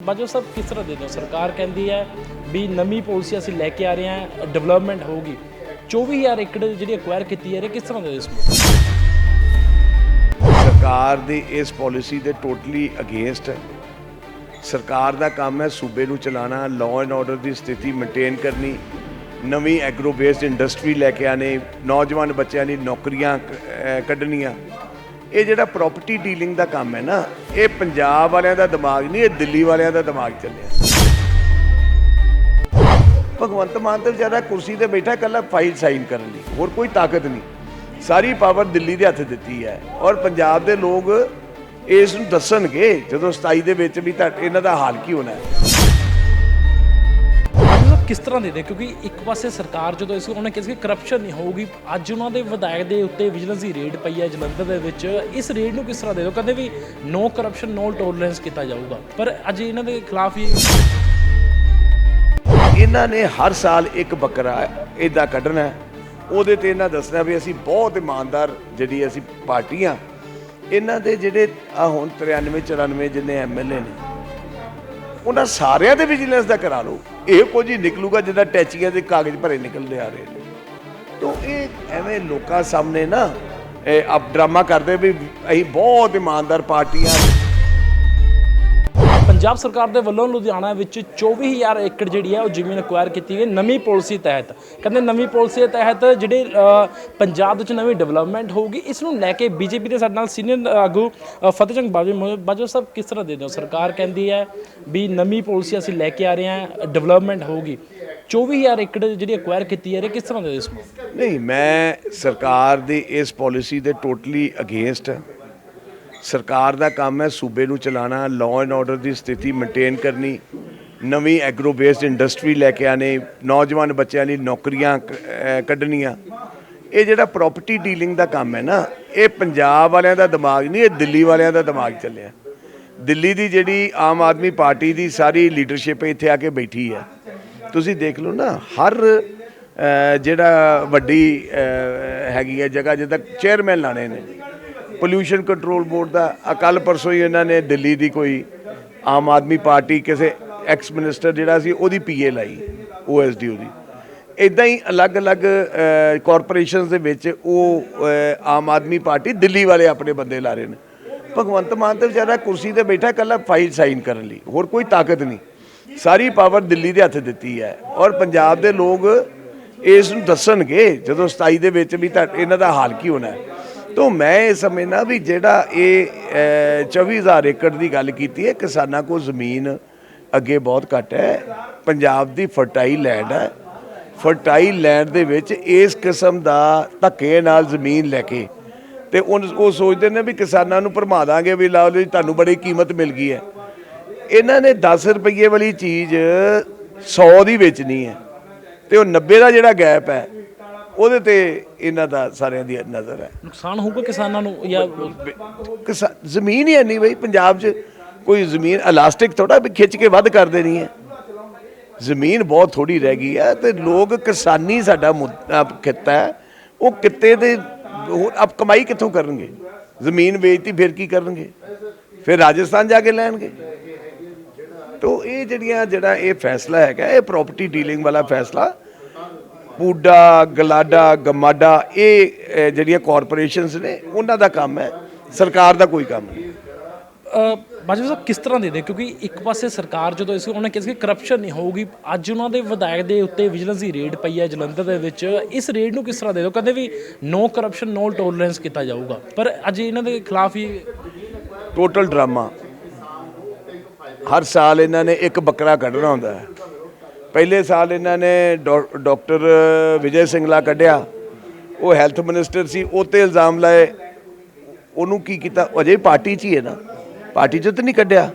ਬਾਜੋ ਸਾਹਿਬ, ਕਿਸ ਤਰ੍ਹਾਂ ਦੇ ਦਿਓ? ਸਰਕਾਰ ਕਹਿੰਦੀ ਹੈ ਵੀ ਨਵੀਂ ਪਾਲਿਸੀ ਅਸੀਂ ਲੈ ਕੇ ਆ ਰਹੇ ਹਾਂ ਡਿਵੈਲਪਮੈਂਟ ਹੋਊਗੀ। 24000 ਏਕੜ ਜਿਹੜੀ ਅਕਵਾਇਰ ਕੀਤੀ ਜਾ ਰਹੀ ਕਿਸ ਤਰ੍ਹਾਂ ਦੇ ਇਸ ਸਰਕਾਰ ਦੀ ਇਸ ਪਾਲਿਸੀ ਦੇ ਟੋਟਲੀ ਅਗੇਂਸਟ ਹੈ। ਸਰਕਾਰ ਦਾ ਕੰਮ ਹੈ ਸੂਬੇ ਨੂੰ ਚਲਾਉਣਾ ਲਾਅ ਐਂਡ ਆਰਡਰ ਦੀ ਸਥਿਤੀ ਮੇਨਟੇਨ ਕਰਨੀ, ਨਵੀਂ ਐਗਰੋ ਬੇਸਡ ਇੰਡਸਟਰੀ ਲੈ ਕੇ ਆਣੇ ਨੌਜਵਾਨ ਬੱਚਿਆਂ ਦੀ ਨੌਕਰੀਆਂ ਕੱਢਣੀਆਂ। ਇਹ ਜਿਹੜਾ ਪ੍ਰਾਪਰਟੀ ਡੀਲਿੰਗ ਦਾ ਕੰਮ ਹੈ ਨਾ, ਇਹ ਪੰਜਾਬ ਵਾਲਿਆਂ ਦਾ ਦਿਮਾਗ ਨਹੀਂ, ਇਹ ਦਿੱਲੀ ਵਾਲਿਆਂ ਦਾ ਦਿਮਾਗ ਚੱਲਿਆ। ਭਗਵੰਤ ਮਾਨ ਤੇ ਵਿਚਾਰਾ ਕੁਰਸੀ ਤੇ ਬੈਠਾ ਕੱਲਾ ਫਾਈਲ ਸਾਈਨ ਕਰਨ ਲਈ, ਹੋਰ ਕੋਈ ਤਾਕਤ ਨਹੀਂ। ਸਾਰੀ ਪਾਵਰ ਦਿੱਲੀ ਦੇ ਹੱਥ ਦਿੱਤੀ ਹੈ ਔਰ ਪੰਜਾਬ ਦੇ ਲੋਕ ਇਸ ਨੂੰ ਦੱਸਣਗੇ ਜਦੋਂ 27 ਦੇ ਵਿੱਚ ਵੀ ਤਾਂ ਇਹਨਾਂ ਦਾ ਹਾਲ ਕੀ ਹੋਣਾ ਹੈ। ਕਿਸ ਤਰ੍ਹਾਂ ਦੇ ਦੇ ਕਿਉਂਕਿ ਇੱਕ ਪਾਸੇ ਸਰਕਾਰ ਜਦੋਂ ਇਸ ਉਹਨੇ ਕਿਹਾ ਸੀ ਕਿ ਕਰਪਸ਼ਨ ਨਹੀਂ ਹੋਊਗੀ, ਅੱਜ ਉਹਨਾਂ ਦੇ ਵਿਧਾਇਕ ਦੇ ਉੱਤੇ ਵਿਜੀਲੈਂਸ ਦੀ ਰੇਡ ਪਈ ਹੈ ਜਲੰਧਰ ਦੇ ਵਿੱਚ। ਇਸ ਰੇਡ ਨੂੰ ਕਿਸ ਤਰ੍ਹਾਂ ਦੇ ਦੋ ਕਹਿੰਦੇ ਵੀ ਨੋ ਕਰਪਸ਼ਨ ਨੋ ਟੋਲਰੈਂਸ ਕੀਤਾ ਜਾਊਗਾ। ਪਰ ਅੱਜ ਇਹਨਾਂ ਦੇ ਖਿਲਾਫ ਹੀ ਇਹਨਾਂ ਨੇ ਹਰ ਸਾਲ ਇੱਕ ਬੱਕਰਾ ਇਦਾਂ ਕੱਢਣਾ ਉਹਦੇ ਤੇ ਇਹਨਾਂ ਦੱਸਣਾ ਵੀ ਅਸੀਂ ਬਹੁਤ ਇਮਾਨਦਾਰ ਜਿਹੜੀ ਅਸੀਂ ਪਾਰਟੀਆਂ। ਇਹਨਾਂ ਦੇ ਜਿਹੜੇ ਆ ਹੁਣ 93 94 ਜਿੰਨੇ ਐਮਐਲਏ ਨੇ ਉਹਨਾਂ ਸਾਰਿਆਂ ਦੇ ਵਿਜੀਲੈਂਸ ਦਾ ਕਰਾ ਲਓ। ਇਹ ਕੁਝ ਹੀ ਨਿਕਲੂਗਾ ਜਿੱਦਾਂ ਟੈਚੀਆਂ ਦੇ ਕਾਗਜ਼ ਭਰੇ ਨਿਕਲਦੇ ਆ ਰਹੇ ਨੇ। ਤੋਂ ਇਹ ਐਵੇਂ ਲੋਕਾਂ ਸਾਹਮਣੇ ਨਾ, ਇਹ ਆਪ ਡਰਾਮਾ ਕਰਦੇ ਵੀ ਅਸੀਂ ਬਹੁਤ ਇਮਾਨਦਾਰ ਪਾਰਟੀਆਂ ਪੰਜਾਬ ਸਰਕਾਰ ਦੇ ਵੱਲੋਂ ਲੁਧਿਆਣਾ ਵਿੱਚ 24000 ਏਕੜ ਜਿਹੜੀ ਹੈ ਉਹ ਜ਼ਮੀਨ ਅਕਵਾਇਰ ਕੀਤੀ ਗਈ ਨਵੀਂ ਪਾਲਿਸੀ ਤਹਿਤ। ਕਹਿੰਦੇ ਨਵੀਂ ਪਾਲਿਸੀ ਦੇ ਤਹਿਤ ਜਿਹੜੇ ਪੰਜਾਬ ਵਿੱਚ ਨਵੀਂ ਡਿਵੈਲਪਮੈਂਟ ਹੋਊਗੀ ਇਸ ਨੂੰ ਲੈ ਕੇ ਬੀਜੇਪੀ ਦੇ ਸਾਡੇ ਨਾਲ ਸੀਨੀਅਰ ਆਗੂ ਅ, ਫਤਿਹ ਸਿੰਘ ਬਾਜੂ ਮੌਜੂਦ- ਸਾਹਿਬ ਕਿਸ ਤਰ੍ਹਾਂ ਦੇ ਦਿਓ ਸਰਕਾਰ ਕਹਿੰਦੀ ਹੈ ਵੀ ਨਵੀਂ ਪਾਲਿਸੀ ਅਸੀਂ ਲੈ ਕੇ ਆ ਰਹੇ ਹਾਂ ਡਿਵੈਲਪਮੈਂਟ ਹੋਊਗੀ। 24000 ਏਕੜ ਜਿਹੜੀ ਅਕਵਾਇਰ ਕੀਤੀ ਜਾ ਹੈ ਕਿਸ ਤਰ੍ਹਾਂ ਦੇ ਦਿਓ ਇਸ ਨੂੰ? ਨਹੀਂ ਮੈਂ ਸਰਕਾਰ ਦੀ ਇਸ ਪਾਲਿਸੀ ਦੇ ਟੋਟਲੀ ਅਗੇਂਸਟ ਹੈ ਸਰਕਾਰ ਦਾ ਕੰਮ ਹੈ ਸੂਬੇ ਨੂੰ ਚਲਾਉਣਾ ਲਾਅ ਐਂਡ ਆਰਡਰ ਦੀ ਸਥਿਤੀ ਮੇਨਟੇਨ ਕਰਨੀ, ਨਵੀਂ ਐਗਰੋ ਬੇਸਡ ਇੰਡਸਟਰੀ ਲੈ ਕੇ ਆਣੇ ਨੌਜਵਾਨ ਬੱਚਿਆਂ ਲਈ ਨੌਕਰੀਆਂ ਕੱਢਣੀਆਂ। ਇਹ ਜਿਹੜਾ ਪ੍ਰਾਪਰਟੀ ਡੀਲਿੰਗ ਦਾ ਕੰਮ ਹੈ ਨਾ, ਇਹ ਪੰਜਾਬ ਵਾਲਿਆਂ ਦਾ ਦਿਮਾਗ ਨਹੀਂ, ਇਹ ਦਿੱਲੀ ਵਾਲਿਆਂ ਦਾ ਦਿਮਾਗ ਚੱਲਿਆ। ਦਿੱਲੀ ਦੀ ਜਿਹੜੀ ਆਮ ਆਦਮੀ ਪਾਰਟੀ ਦੀ ਸਾਰੀ ਲੀਡਰਸ਼ਿਪ ਇੱਥੇ ਆ ਕੇ ਬੈਠੀ ਹੈ। ਤੁਸੀਂ ਦੇਖ ਲਓ ਨਾ, ਹਰ ਜਿਹੜਾ ਵੱਡੀ ਹੈਗੀ ਹੈ ਜਗ੍ਹਾ, ਜਿੱਦਾਂ ਚੇਅਰਮੈਨ ਲਾਣੇ ਨੇ। ਪੋਲਿਊਸ਼ਨ ਕੰਟਰੋਲ ਬੋਰਡ ਦਾ ਅਕਲ ਪਰਸੋਂ ਹੀ ਇਹਨਾਂ ਨੇ ਦਿੱਲੀ ਦੀ ਕੋਈ ਆਮ ਆਦਮੀ ਪਾਰਟੀ, ਕਿਸੇ ਐਕਸ ਮਿਨਿਸਟਰ ਜਿਹੜਾ ਸੀ, ਉਹਦੀ ਪੀਏ ਲਾਈ ਓਐਸਡੀ ਦੀ। ਇਦਾਂ ਹੀ ਅਲੱਗ-ਅਲੱਗ ਕਾਰਪੋਰੇਸ਼ਨਸ ਦੇ ਵਿੱਚ ਉਹ ਆਮ ਆਦਮੀ ਪਾਰਟੀ ਦਿੱਲੀ ਵਾਲੇ ਆਪਣੇ ਬੰਦੇ ਲਾ ਰਹੇ ਨੇ। ਭਗਵੰਤ ਮਾਨ ਤੇ ਵਿਚਾਰਾ ਕੁਰਸੀ ਤੇ ਬੈਠਾ ਕੱਲਾ ਫਾਈਲ ਸਾਈਨ ਕਰਨ ਲਈ। ਹੋਰ ਕੋਈ ਤਾਕਤ ਨਹੀਂ। ਸਾਰੀ ਪਾਵਰ ਦਿੱਲੀ ਦੇ ਹੱਥ ਦਿੱਤੀ ਹੈ। ਔਰ ਪੰਜਾਬ ਦੇ ਲੋਕ ਇਸ ਨੂੰ ਦੱਸਣਗੇ, ਜਦੋਂ 27 ਦੇ ਵਿੱਚ ਵੀ ਤਾਂ ਇਹਨਾਂ ਦਾ ਹਾਲ ਕੀ ਹੋਣਾ ਹੈ। ਤੋਂ ਮੈਂ ਇਹ ਸਮਝਣਾ ਵੀ ਜਿਹੜਾ ਇਹ ਅਹ, 24000 ਏਕੜ ਦੀ ਗੱਲ ਕੀਤੀ ਹੈ ਕਿਸਾਨਾਂ ਕੋਲ ਜ਼ਮੀਨ ਅੱਗੇ ਬਹੁਤ ਘੱਟ ਹੈ ਪੰਜਾਬ ਦੀ ਫਰਟਾਈਲ ਲੈਂਡ ਹੈ। ਫਰਟਾਈਲ ਲੈਂਡ ਦੇ ਵਿੱਚ ਇਸ ਕਿਸਮ ਦਾ ਧੱਕੇ ਨਾਲ ਜ਼ਮੀਨ ਲੈ ਕੇ ਤੇ ਉਹ ਉਹ ਸੋਚਦੇ ਨੇ ਵੀ ਕਿਸਾਨਾਂ ਨੂੰ ਭਰਮਾ ਦਾਂਗੇ ਵੀ ਲਓ ਜੀ ਤੁਹਾਨੂੰ ਬੜੀ ਕੀਮਤ ਮਿਲ ਗਈ ਹੈ। ਇਹਨਾਂ ਨੇ 10 ਰੁਪਏ ਵਾਲੀ ਚੀਜ਼ 100 ਦੀ ਵੇਚਣੀ ਹੈ ਤੇ ਉਹ 90 ਦਾ ਜਿਹੜਾ ਗੈਪ ਹੈ ਉਹਦੇ ਤੇ ਇਹਨਾਂ ਦਾ ਸਾਰਿਆਂ ਦੀ ਨਜ਼ਰ ਹੈ। ਨੁਕਸਾਨ ਹੋਊਗਾ ਕਿਸਾਨਾਂ ਨੂੰ ਜਾਂ ਕਿਸਾ- ਜ਼ਮੀਨ ਹੀ ਨਹੀਂ ਬਈ ਪੰਜਾਬ 'ਚ ਕੋਈ ਜ਼ਮੀਨ ਇਲਾਸਟਿਕ ਥੋੜਾ ਵੀ ਖਿੱਚ ਕੇ ਵੱਧ ਕਰ ਦੇਣੀ ਹੈ। ਜ਼ਮੀਨ ਬਹੁਤ ਥੋੜੀ ਰਹਿ ਗਈ ਹੈ ਤੇ ਲੋਕ ਕਿਸਾਨੀ ਸਾਡਾ ਮੁੱਦ- ਅਹ ਕਿੱਤਾ ਹੈ। ਉਹ ਕਿੱਤੇ ਦੇ ਹੋਰ ਆਪ ਕਮਾਈ ਕਿੱਥੋਂ ਕਰਨਗੇ? ਜ਼ਮੀਨ ਵੇਚਤੀ ਫਿਰ ਕੀ ਕਰਨਗੇ? ਫਿਰ ਰਾਜਸਥਾਨ ਜਾ ਕੇ ਲੈਣਗੇ। ਤੋ ਇਹ ਜਿਹੜੀਆਂ ਜਿਹੜਾ ਇਹ ਫੈਸਲਾ ਹੈਗਾ ਇਹ ਪ੍ਰਾਪਰਟੀ ਡੀਲਿੰਗ ਵਾਲਾ ਫੈਸਲਾ ਪੂਡਾ ਗਲਾਡਾ ਗਮਾਡਾ ਇਹ ਜਿਹੜੀਆਂ ਕਾਰਪੋਰੇਸ਼ਨਸ ਨੇ ਉਹਨਾਂ ਦਾ ਕੰਮ ਹੈ। ਸਰਕਾਰ ਦਾ ਕੋਈ ਕੰਮ ਨਹੀਂ। ਬਾਜੂ ਸਾਹਿਬ ਕਿਸ ਤਰ੍ਹਾਂ ਦੇ ਦੇ ਕਿਉਂਕਿ ਇੱਕ ਪਾਸੇ ਸਰਕਾਰ ਜਦੋਂ ਇਸ ਉਹਨੇ ਕਿਹਾ ਸੀ ਕਿ ਕਰਪਸ਼ਨ ਨਹੀਂ ਹੋਊਗੀ ਅੱਜ ਉਹਨਾਂ ਦੇ ਵਿਧਾਇਕ ਦੇ ਉੱਤੇ ਵਿਜੀਲੈਂਸ ਦੀ ਰੇਡ ਪਈ ਹੈ ਜਲੰਧਰ ਦੇ ਵਿੱਚ। ਇਸ ਰੇਡ ਨੂੰ ਕਿਸ ਤਰ੍ਹਾਂ ਦੇ ਦੋ ਕਹਿੰਦੇ ਵੀ ਨੋ ਕਰਪਸ਼ਨ ਨੋ ਟੋਲਰੈਂਸ ਕੀਤਾ ਜਾਊਗਾ। ਪਰ ਅੱਜ ਇਹਨਾਂ ਦੇ ਖਿਲਾਫ ਹੀ ਟੋਟਲ ਡਰਾਮਾ ਹਰ ਸਾਲ ਇਹਨਾਂ ਨੇ ਇੱਕ ਬੱਕਰਾ ਕੱਢਣਾ ਹੁੰਦਾ ਹੈ। ਪਹਿਲੇ ਸਾਲ ਇਹਨਾਂ ਨੇ ਡਾਕ- ਡਾਕਟਰ ਵਿਜੇ ਸਿੰਗਲਾ ਕੱਢਿਆ। ਉਹ ਹੈਲਥ ਮਿਨਿਸਟਰ ਸੀ, ਉਹ ਤੇ ਇਲਜ਼ਾਮ ਲਾਏ। ਉਹਨੂੰ ਕੀ ਕੀਤਾ? ਅਜੇ ਪਾਰਟੀ 'ਚ ਹੀ ਹੈ ਨਾ। ਪਾਰਟੀ 'ਚ ਤਾਂ ਨਹੀਂ ਕੱਢਿਆ।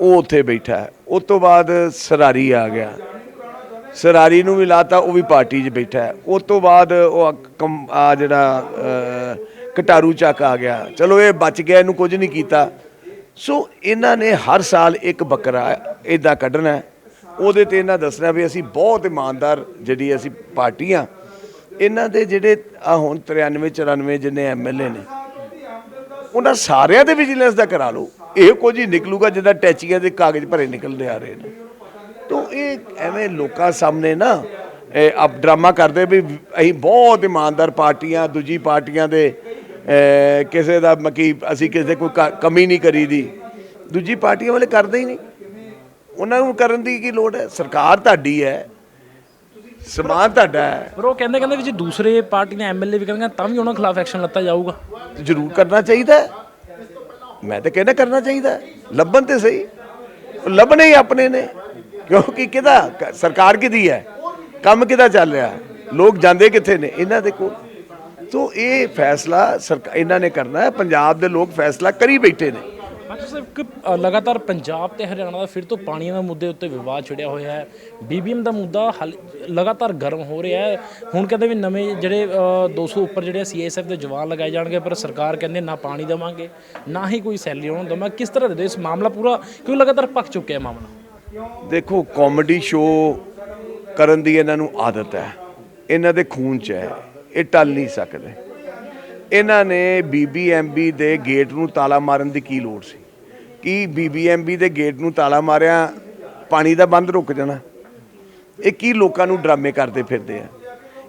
ਉਹ ਉੱਥੇ ਬੈਠਾ ਹੈ। ਉਸ ਤੋਂ ਬਾਅਦ ਸਰਾਰੀ ਆ ਗਿਆ। ਸਰਾਰੀ ਨੂੰ ਵੀ ਲਾਤਾ, ਉਹ ਵੀ ਪਾਰਟੀ 'ਚ ਬੈਠਾ ਹੈ। ਉਸ ਤੋਂ ਬਾਅਦ ਉਹ ਕਮ- ਆ ਜਿਹੜਾ ਕਟਾਰੂ ਚੱਕ ਆ ਗਿਆ। ਚਲੋ, ਇਹ ਬਚ ਗਿਆ, ਇਹਨੂੰ ਕੁਝ ਨਹੀਂ ਕੀਤਾ। ਸੋ ਇਹਨਾਂ ਨੇ ਹਰ ਸਾਲ ਇੱਕ ਬੱਕਰਾ ਇਦਾਂ ਕੱਢਣਾ ਹੈ। ਉਹਦੇ ਤੇ ਇਹਨਾਂ ਦੱਸਣਾ ਵੀ ਅਸੀਂ ਬਹੁਤ ਇਮਾਨਦਾਰ ਜਿਹੜੀ ਅਸੀਂ ਪਾਰਟੀਆਂ ਇਹਨਾਂ ਦੇ ਜਿਹੜੇ ਆ ਹੁਣ 93 94 ਜਿੰਨੇ ਐਮਐਲਏ ਨੇ, ਉਹਨਾਂ ਸਾਰਿਆਂ ਦੇ ਵਿਜੀਲੈਂਸ ਦਾ ਕਰਾ ਲਓ। ਇਹ ਕੁਝ ਹੀ ਨਿਕਲੂਗਾ ਜਿੱਦਾਂ ਟੈਚੀਆਂ ਦੇ ਕਾਗਜ਼ ਭਰੇ ਨਿਕਲਦੇ ਆ ਰਹੇ ਨੇ। ਤੋ ਇਹ ਐਵੇਂ ਲੋਕਾਂ ਸਾਹਮਣੇ ਨਾ, ਇਹ ਡਰਾਮਾ ਕਰਦੇ ਵੀ ਅਸੀਂ ਬਹੁਤ ਇਮਾਨਦਾਰ ਪਾਰਟੀਆਂ, ਦੂਜੀ ਪਾਰਟੀਆਂ ਦੇ ਕਿਸੇ ਦਾ ਮਕੀ ਅਸੀਂ ਕਿਸੇ ਕੋਈ ਕ- ਕਮੀ ਨਹੀਂ ਕਰੀਦੀ। ਦੂਜੀ ਪਾਰਟੀਆਂ ਵਾਲੇ ਕਰਦੇ ਹੀ ਨਹੀਂ। ਉਹਨਾਂ ਨੂੰ ਕਰਨ ਦੀ ਕੀ ਲੋੜ ਹੈ? ਸਰਕਾਰ ਤੁਹਾਡੀ ਹੈ। ਸਮਾਨ ਤੁਹਾਡਾ ਹੈ। ਪਰ ਉਹ ਕਹਿੰਦੇ ਕਹਿੰਦੇ ਵੀ ਜੇ ਦੂਸਰੇ ਪਾਰਟੀ ਨੇ ਐਮਐਲਏ ਵੀ ਕਰਨਗੇ ਤਾਂ ਵੀ ਉਹਨਾਂ ਖਿਲਾਫ ਐਕਸ਼ਨ ਲੱਤਾ ਜਾਊਗਾ। ਜ਼ਰੂਰ ਕਰਨਾ ਚਾਹੀਦਾ। ਮੈਂ ਤਾਂ ਕਹਿੰਦਾ ਕਰਨਾ ਚਾਹੀਦਾ। ਲੱਭਣ ਤੇ ਸਹੀ। ਲੱਭਣੇ ਹੀ ਆਪਣੇ ਨੇ। ਕਿਉਂਕਿ ਕਿਹਦਾ? ਕ- ਸਰਕਾਰ ਕਿਹਦੀ ਹੈ? ਕੰਮ ਕਿਹਦਾ ਚੱਲ ਰਿਹਾ? ਲੋਕ ਜਾਂਦੇ ਕਿੱਥੇ ਨੇ? ਇਹਨਾਂ ਦੇ ਕੋਲ। ਸੋ ਇਹ ਫੈਸਲਾ ਇਹਨਾਂ ਨੇ ਕਰਨਾ ਹੈ। ਪੰਜਾਬ ਦੇ ਲੋਕ ਫੈਸਲਾ ਕਰੀ ਬੈਠੇ ਨੇ। ਅੱਜ ਸਾਹਿਬ ਕਿ ਲਗਾਤਾਰ ਪੰਜਾਬ ਤੇ ਹਰਿਆਣਾ ਦਾ ਫਿਰ ਤੋਂ ਪਾਣੀ ਦੇ ਮੁੱਦੇ ਉੱਤੇ ਵਿਵਾਦ ਛਿੜਿਆ ਹੋਇਆ ਹੈ। ਬੀਬੀਐਮ ਦਾ ਮੁੱਦਾ ਹਾਲੇ ਲਗਾਤਾਰ ਗਰਮ ਹੋ ਰਿਹਾ ਹੈ। ਹੁਣ ਕਹਿੰਦੇ ਵੀ ਨਵੇਂ ਜਿਹੜੇ ਅ, 200 ਉੱਪਰ ਜਿਹੜੇ ਸੀਐਸਐਫ ਦੇ ਜਵਾਨ ਲਗਾਏ ਜਾਣਗੇ ਪਰ ਸਰਕਾਰ ਕਹਿੰਦੇ ਨਾ ਪਾਣੀ ਦੇਵਾਂਗੇ ਨਾ ਹੀ ਕੋਈ ਸੈਲਰੀ ਉਹਨਾਂ ਨੂੰ ਦੇਵਾਂਗੇ। ਕਿਸ ਤਰ੍ਹਾਂ ਦੇ ਦਿਓ ਇਸ ਮਾਮਲਾ ਪੂਰਾ? ਕਿਉਂ ਲਗਾਤਾਰ ਪੱਕ ਚੁੱਕਿਆ ਮਾਮਲਾ? ਦੇਖੋ ਕਾਮੇਡੀ ਸ਼ੋਅ ਕਰਨ ਦੀ ਇਹਨਾਂ ਨੂੰ ਆਦਤ ਹੈ। ਇਹਨਾਂ ਦੇ ਖੂਨ 'ਚ ਹੈ। ਇਹ ਟਲ ਨਹੀਂ ਸਕਦੇ। ਇਹਨਾਂ ਨੇ ਬੀਬੀਐਮਬੀ ਦੇ ਗੇਟ ਨੂੰ ਤਾਲਾ ਮਾਰਨ ਦੀ ਕੀ ਲੋੜ ਸੀ? ਕੀ ਬੀਬੀਐਮਬੀ ਦੇ ਗੇਟ ਨੂੰ ਤਾਲਾ ਮਾਰਿਆ, ਪਾਣੀ ਦਾ ਬੰਦ ਰੁਕ ਜਾਣਾ? ਇਹ ਕੀ ਲੋਕਾਂ ਨੂੰ ਡਰਾਮੇ ਕਰਦੇ ਫਿਰਦੇ ਆ?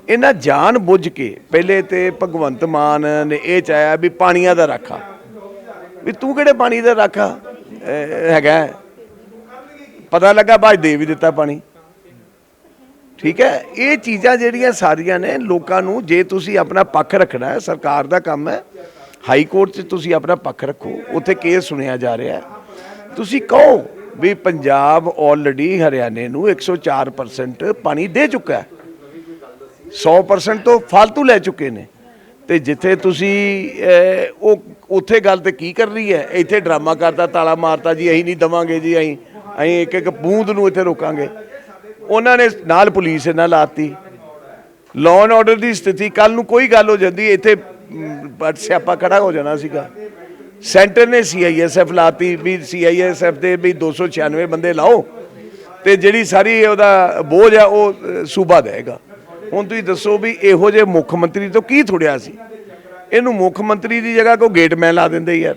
ਇਹਨਾਂ ਜਾਣ ਬੁੱਝ ਕੇ ਪਹਿਲੇ ਤੇ ਭਗਵੰਤ ਮਾਨ ਨੇ ਇਹ ਚਾਹਿਆ ਵੀ ਪਾਣੀਆਂ ਦਾ ਰਾਖਾ। ਵੀ ਤੂੰ ਕਿਹੜੇ ਪਾਣੀ ਦਾ ਰਾਖਾ? ਹੈਗਾ। ਪਤਾ ਲੱਗਾ ਬਾਅਦ ਦੇ ਵੀ ਦਿੱਤਾ ਪਾਣੀ। ਠੀਕ ਹੈ? ਇਹ ਚੀਜ਼ਾਂ ਜਿਹੜੀਆਂ ਸਾਰੀਆਂ ਨੇ ਲੋਕਾਂ ਨੂੰ ਜੇ ਤੁਸੀਂ ਆਪਣਾ ਪੱਖ ਰੱਖਣਾ ਹੈ, ਸਰਕਾਰ ਦਾ ਕੰਮ ਹੈ, ਹਾਈ ਕੋਰਟ 'ਚ ਤੁਸੀਂ ਆਪਣਾ ਪੱਖ ਰੱਖੋ। ਉੱਥੇ ਕੇਸ ਸੁਣਿਆ ਜਾ ਰਿਹਾ ਤੁਸੀਂ ਕਹੋ ਵੀ ਪੰਜਾਬ ਆਲਰੇਡੀ ਹਰਿਆਣੇ ਨੂੰ 104% ਪਾਣੀ ਦੇ ਚੁੱਕਾ ਹੈ। 100% ਤੋਂ ਫालतू ਲੈ ਚੁੱਕੇ ਨੇ। ਤੇ ਜਿੱਥੇ ਤੁਸੀਂ ਉਹ ਉੱਥੇ ਗੱਲ ਤੇ ਕੀ ਕਰ ਰਹੀ ਹੈ? ਇੱਥੇ ਡਰਾਮਾ ਕਰਦਾ, ਤਾਲਾ ਮਾਰਤਾ ਜੀ ਅਸੀਂ ਨਹੀਂ ਦਵਾਂਗੇ ਜੀ, ਅਸੀਂ ਅਸੀਂ ਇੱਕ ਇੱਕ ਬੂੰਦ ਨੂੰ ਇੱਥੇ ਰੋਕਾਂਗੇ। ਉਹਨਾਂ ਨੇ ਨਾਲ ਪੁਲਿਸ ਇਹਨਾਂ ਲਾਤੀ। ਲਾਅ ਐਂਡ ਆਰਡਰ ਦੀ ਸਥਿਤੀ ਕੱਲ ਨੂੰ ਕੋਈ ਗੱਲ ਹੋ ਜਾਂਦੀ ਇੱਥੇ ਸਿਆਪਾ ਖੜਾ ਹੋ ਜਾਣਾ ਸੀਗਾ। ਸੈਂਟਰ ਨੇ ਸੀਆਈਐਸਐਫ ਲਾਤੀ ਵੀ ਸੀਆਈਐਸਐਫ ਦੇ ਵੀ 296 ਬੰਦੇ ਲਾਓ ਤੇ ਜਿਹੜੀ ਸਾਰੀ ਉਹਦਾ ਬੋਝ ਆ ਉਹ ਅ, ਸੂਬਾ ਦੇਗਾ ਹੁਣ ਤੁਸੀਂ ਦੱਸੋ ਵੀ ਇਹੋ ਜਿਹੇ ਮੁੱਖ ਮੰਤਰੀ ਤੋਂ ਕੀ ਥੋੜਿਆ ਸੀ? ਇਹਨੂੰ ਮੁੱਖ ਮੰਤਰੀ ਦੀ ਜਗ੍ਹਾ ਕੋ ਗੇਟਮੈਨ ਲਾ ਦਿੰਦੇ ਯਾਰ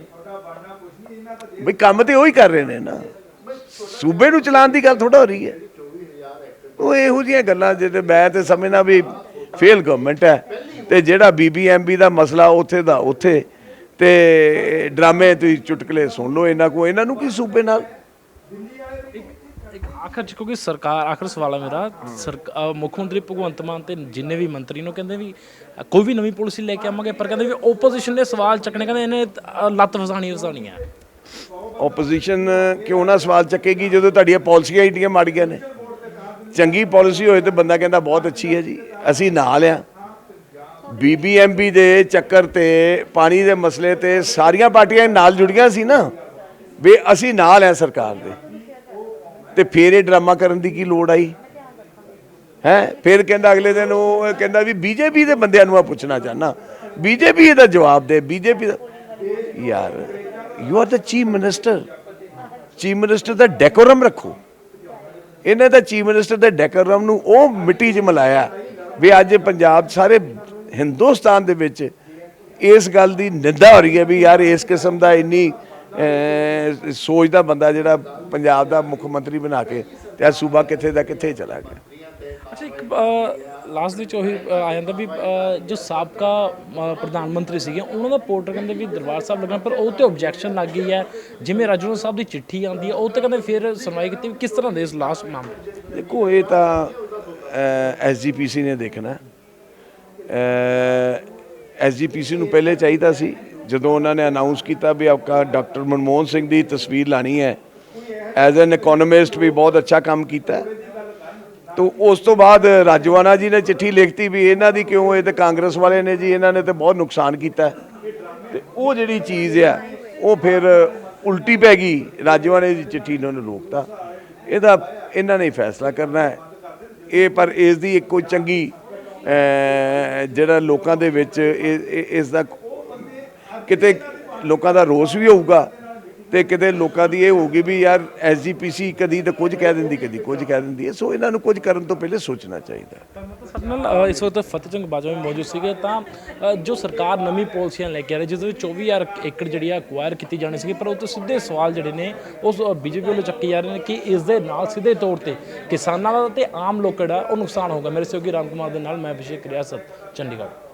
ਵੀ ਕੰਮ ਤੇ ਉਹੀ ਕਰ ਰਹੇ ਨੇ ਨਾ। ਸੂਬੇ ਨੂੰ ਚਲਾਉਣ ਦੀ ਗੱਲ ਥੋੜਾ ਹੋ ਰਹੀ ਹੈ। ਉਹ ਇਹੋ ਜਿਹੀਆਂ ਗੱਲਾਂ ਜਿਹੜੇ ਮੈਂ ਤੇ ਸਮਝਣਾ ਵੀ ਫੇਲ ਗਵਰਨਮੈਂਟ ਹੈ ਤੇ ਜਿਹੜਾ ਬੀਬੀਐਮਬੀ ਦਾ ਮਸਲਾ ਉੱਥੇ ਦਾ ਉੱਥੇ ਤੇ ਡਰਾਮੇ ਤੁਸੀਂ ਚੁਟਕਲੇ ਸੁਣ ਲਓ ਇਹਨਾਂ ਕੋ ਇਹਨਾਂ ਨੂੰ ਕੀ ਸੂਬੇ ਨਾਲ? ਆਖਰ ਚ ਕਿਉਂਕਿ ਸਰਕਾਰ ਆਖਰ ਸਵਾਲ ਹੈ ਮੇਰਾ। ਮੁੱਖ ਮੰਤਰੀ ਭਗਵੰਤ ਮਾਨ ਤੇ ਜਿੰਨੇ ਵੀ ਮੰਤਰੀ ਨੂੰ ਕਹਿੰਦੇ ਵੀ ਕੋਈ ਵੀ ਨਵੀਂ ਪਾਲਿਸੀ ਲੈ ਕੇ ਆਵਾਂਗੇ ਪਰ ਕਹਿੰਦੇ ਵੀ ਓਪੋਜੀਸ਼ਨ ਨੇ ਸਵਾਲ ਚੱਕਣੇ ਕਹਿੰਦੇ ਇਹਨੇ ਲੱਤ ਫਸਾਣੀ ਫਸਾਣੀ ਹੈ ਆਪੋਜੀਸ਼ਨ ਕਿਉਂ ਨਾ ਸਵਾਲ ਚੱਕੇਗੀ ਜਦੋਂ ਤੁਹਾਡੀਆਂ ਪਾਲਿਸੀਆਂ ਏਡੀਆਂ ਮਾੜੀਆਂ ਨੇ? ਚੰਗੀ ਪਾਲਿਸੀ ਹੋਏ ਤੇ ਬੰਦਾ ਕਹਿੰਦਾ ਬਹੁਤ ਅੱਛੀ ਹੈ ਜੀ। ਅਸੀਂ ਨਾਲ ਆ। ਬੀਬੀਐਮਬੀ ਦੇ ਚੱਕਰ ਤੇ, ਪਾਣੀ ਦੇ ਮਸਲੇ ਤੇ ਸਾਰੀਆਂ ਪਾਰਟੀਆਂ ਨਾਲ ਜੁੜੀਆਂ ਸੀ ਨਾ। ਵੀ ਅਸੀਂ ਨਾਲ ਆ ਸਰਕਾਰ ਦੇ। ਤੇ ਫੇਰ ਇਹ ਡਰਾਮਾ ਕਰਨ ਦੀ ਕੀ ਲੋੜ ਆਈ? ਹੈ? ਫਿਰ ਕਹਿੰਦਾ ਅਗਲੇ ਦਿਨ ਉਹ ਕਹਿੰਦਾ ਵੀ ਬੀਜੇਪੀ ਦੇ ਬੰਦਿਆਂ ਨੂੰ ਆ ਪੁੱਛਣਾ ਚਾਹਨਾ ਬੀਜੇਪੀ ਇਹਦਾ ਜਵਾਬ ਦੇ ਬੀਜੇਪੀ ਦਾ ਯਾਰ ਯੂ ਆਰ ਦਾ ਚੀਫ ਮਿਨਿਸਟਰ ਚੀਫ ਮਿਨਿਸਟਰ ਦਾ ਡੈਕੋਰਮ ਰੱਖੋ। ਇਹਨੇ ਤਾਂ ਚੀਫ ਮਿਨਿਸਟਰ ਦੇ ਡੈਕੋਰਮ ਨੂੰ ਉਹ ਮਿੱਟੀ 'ਚ ਮਿਲਾਇਆ ਵੀ ਅੱਜ ਪੰਜਾਬ ਸਾਰੇ ਹਿੰਦੁਸਤਾਨ ਦੇ ਵਿੱਚ ਇਸ ਗੱਲ ਦੀ ਨਿੰਦਾ ਹੋ ਰਹੀ ਹੈ ਵੀ ਯਾਰ ਇਸ ਕਿਸਮ ਦਾ ਇੰਨੀ ਸੋਚ ਦਾ ਬੰਦਾ ਜਿਹੜਾ ਪੰਜਾਬ ਦਾ ਮੁੱਖ ਮੰਤਰੀ ਬਣਾ ਕੇ ਤੇ ਇਹ ਸੂਬਾ ਕਿੱਥੇ ਦਾ ਕਿੱਥੇ ਚਲਾ ਗਿਆ। ਅੱਛਾ, ਇੱਕ ਲਾਸਟ ਵਿੱਚ ਉਹੀ ਆ ਜਾਂਦਾ ਵੀ ਜੋ ਸਾਬਕਾ ਪ੍ਰਧਾਨ ਮੰਤਰੀ ਸੀਗੇ, ਉਹਨਾਂ ਦਾ ਪੋਰਟਰ ਕਹਿੰਦੇ ਵੀ ਦਰਬਾਰ ਸਾਹਿਬ ਲੱਗਣਾ, ਪਰ ਉਹ ਤੇ ਆਬਜੈਕਸ਼ਨ ਲੱਗ ਗਈ ਹੈ। ਜਿਵੇਂ ਰਾਜੂ ਸਾਹਿਬ ਦੀ ਚਿੱਠੀ ਆਉਂਦੀ ਹੈ, ਉਹ ਤੇ ਕਹਿੰਦੇ ਫਿਰ ਸੁਣਵਾਈ ਕੀਤੀ, ਵੀ ਕਿਸ ਤਰ੍ਹਾਂ ਦੇ ਇਸ ਲਾਸਟ ਮਾਮਲੇ ਦੇਖੋ, ਇਹ ਤਾਂ ਐਸਜੀਪੀਸੀ ਨੇ ਦੇਖਣਾ। ਐਸਜੀਪੀਸੀ ਨੂੰ ਪਹਿਲੇ ਚਾਹੀਦਾ ਸੀ, ਜਦੋਂ ਉਹਨਾਂ ਨੇ ਅਨਾਉਂਸ ਕੀਤਾ ਵੀ ਆਪਕਾ ਡਾਕਟਰ ਮਨਮੋਹਨ ਸਿੰਘ ਦੀ ਤਸਵੀਰ ਲਾਣੀ ਹੈ। ਐਜ਼ ਐਨ ਇਕਨੋਮਿਸਟ ਵੀ ਬਹੁਤ ਅੱਛਾ ਕੰਮ ਕੀਤਾ। ਹੈ। ਤੋ ਉਸ ਤੋਂ ਬਾਅਦ ਰਾਜਵਾਨਾ ਜੀ ਨੇ ਚਿੱਠੀ ਲਿਖਤੀ ਵੀ ਇਹਨਾਂ ਦੀ ਕਿਉਂ ਇਹ ਤੇ ਕਾਂਗਰਸ ਵਾਲੇ ਨੇ ਜੀ, ਇਹਨਾਂ ਨੇ ਤੇ ਬਹੁਤ ਨੁਕਸਾਨ ਕੀਤਾ। ਹੈ। ਤੇ ਉਹ ਜਿਹੜੀ ਚੀਜ਼ ਆ, ਉਹ ਫਿਰ ਉਲਟੀ ਪੈ ਗਈ। ਰਾਜਵਾਨੇ ਦੀ ਚਿੱਠੀ ਇਹਨਾਂ ਨੂੰ ਰੋਕਤਾ। ਇਹਦਾ ਇਹਨਾਂ ਨੇ ਫੈਸਲਾ ਕਰਨਾ ਹੈ। ਇਹ ਪਰ ਇਸ ਦੀ ਇੱਕ ਕੋਈ ਚੰਗੀ ਜਿਹੜਾ ਲੋਕਾਂ ਦੇ ਵਿੱਚ ਇਹ- ਇਸ ਦਾ ਕਿਤੇ ਲੋਕਾਂ ਦਾ ਰੋਸ ਵੀ ਹੋਊਗਾ। ਤੇ ਕਿਤੇ ਲੋਕਾਂ ਦੀ ਇਹ ਹੋਊਗੀ ਵੀ ਯਾਰ ਐਸਜੀਪੀਸੀ ਕਦੀ ਤਾਂ ਕੁਝ ਕਹਿ ਦਿੰਦੀ, ਕਦੀ ਕੁਝ ਕਹਿ ਦਿੰਦੀ ਹੈ। ਸੋ ਇਹਨਾਂ ਨੂੰ ਕੁਝ ਕਰਨ ਤੋਂ ਪਹਿਲੇ ਸੋਚਣਾ ਚਾਹੀਦਾ ਹੈ। ਇਸ ਵਕਤ ਫਤਿਹਜੰਗ ਬਾਜਵਾ ਵੀ ਮੌਜੂਦ ਸੀਗੇ। ਤਾਂ ਜੋ ਸਰਕਾਰ ਨਵੀਂ ਪਾਲਿਸੀਆਂ ਲੈ ਕੇ ਆ ਰਹੀ, ਜਿਸ ਦੇ ਵਿੱਚ 24000 ਏਕੜ ਜਿਹੜੀ ਆ ਅਕਵਾਇਰ ਕੀਤੀ ਜਾਣੀ ਸੀਗੀ, ਪਰ ਉਹ ਤੋਂ ਸਿੱਧੇ ਸਵਾਲ ਜਿਹੜੇ ਨੇ, ਉਸ ਬੀਜੇਪੀ ਵੱਲੋਂ ਚੱਕੇ ਜਾ ਰਹੇ ਨੇ ਕਿ ਇਸ ਦੇ ਨਾਲ ਸਿੱਧੇ ਤੌਰ ਤੇ ਕਿਸਾਨਾਂ ਦਾ ਤੇ ਆਮ ਲੋਕਾਂ ਦਾ ਉਹ ਨੁਕਸਾਨ ਹੋਊਗਾ। ਮੇਰੇ ਸਹਿਯੋਗੀ ਰਾਮ ਕੁਮਾਰ ਦੇ ਨਾਲ ਮੈਂ ਅਭਿਸ਼ੇਕ ਰਿਆਸਤ, ਚੰਡੀਗੜ੍ਹ।